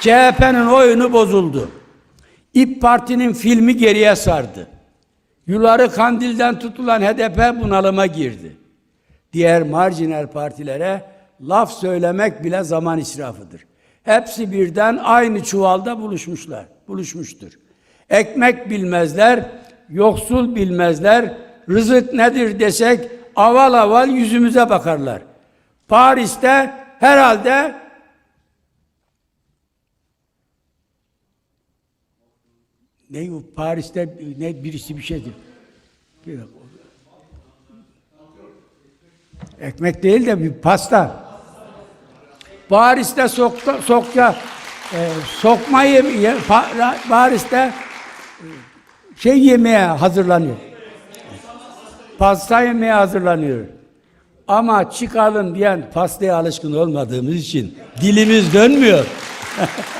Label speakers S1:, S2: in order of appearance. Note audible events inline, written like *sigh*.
S1: CHP'nin oyunu bozuldu. İP Parti'nin filmi geriye sardı. Yuları Kandil'den tutulan HDP bunalıma girdi. Diğer marjinal partilere laf söylemek bile zaman israfıdır. Hepsi birden aynı çuvalda buluşmuşlar, buluşmuştur. Ekmek bilmezler, yoksul bilmezler, rızık nedir desek aval aval yüzümüze bakarlar. Paris'te herhalde ne Paris'te ne birisi bir şeydir. Bir. Ekmek değil de bir pasta. Paris'te sokta, sokça e, sokma yeme, pa- Paris'te e, şey yemeye hazırlanıyor. Pasta yemeye hazırlanıyor. Ama çıkalım diyen pastaya alışkın olmadığımız için dilimiz dönmüyor. *laughs*